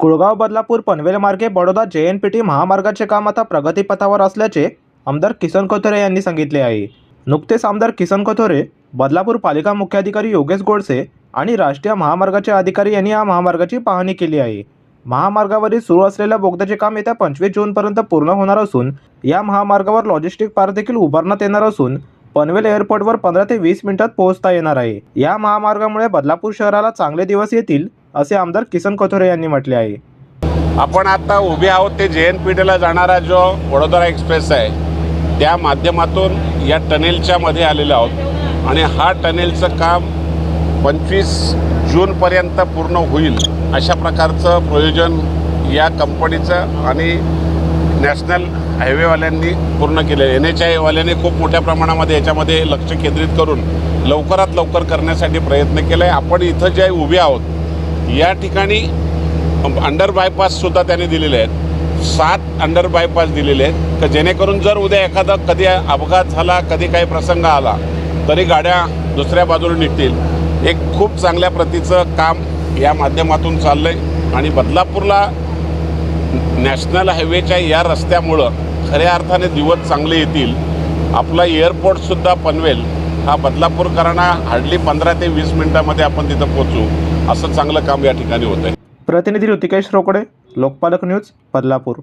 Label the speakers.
Speaker 1: कुळगाव बदलापूर पनवेल मार्गे बडोदा जे N P T महामार्गाचे काम आता प्रगतीपथावर असल्याचे आमदार किसन कोथोरे यांनी सांगितले आहे. नुकतेच आमदार किसन कोथोरे बदलापूर पालिका मुख्याधिकारी योगेश गोडसे आणि राष्ट्रीय महामार्गाचे अधिकारी यांनी या महामार्गाची पाहणी केली आहे. महामार्गावरील सुरू असलेल्या बोगद्याचे काम येत्या पंचवीस जूनपर्यंत पूर्ण होणार असून या महामार्गावर लॉजिस्टिक पार्क देखील उभारण्यात येणार असून पनवेल एअरपोर्टवर पंधरा ते वीस मिनिटात पोहोचता येणार आहे. या महामार्गामुळे बदलापूर शहराला चांगले दिवस येतील असे आमदार किसन कोथोरे यांनी म्हटले आहे.
Speaker 2: आपण आता उभे आहोत ते जे एन पी टीला जाणारा जो वडोदरा एक्सप्रेस आहे त्या माध्यमातून या टनेलच्या मध्ये आलेलो आहोत. आणि हा टनेलचं काम पंचवीस जूनपर्यंत पूर्ण होईल अशा प्रकारचं प्रयोजन या कंपनीचं आणि नॅशनल हायवेवाल्यांनी पूर्ण केलं एन एच आयवाल्यांनी खूप मोठ्या प्रमाणामध्ये याच्यामध्ये लक्ष केंद्रित करून लवकरात लवकर करण्यासाठी प्रयत्न केला आहे आपण इथं जे उभे आहोत या ठिकाणी अंडर बायपाससुद्धा त्यांनी दिलेले आहेत. सात अंडर बायपास दिलेले आहेत. तर जेणेकरून जर उद्या एखादा कधी अपघात झाला कधी काही प्रसंग आला तरी गाड्या दुसऱ्या बाजूला निघतील. एक खूप चांगल्या प्रतीचं काम या माध्यमातून चाललं आहे आणि बदलापूरला नॅशनल हायवेच्या या रस्त्यामुळं खऱ्या अर्थाने दिवस चांगले येतील. आपला एअरपोर्टसुद्धा पनवेल हा बदलापूरकरांना हार्डली पंधरा ते वीस मिनिटामध्ये आपण तिथं पोचू असं चांगलं काम या ठिकाणी होतं आहे
Speaker 1: प्रतिनिधी ऋतिकेश रोकडे लोकपालक न्यूज बदलापूर.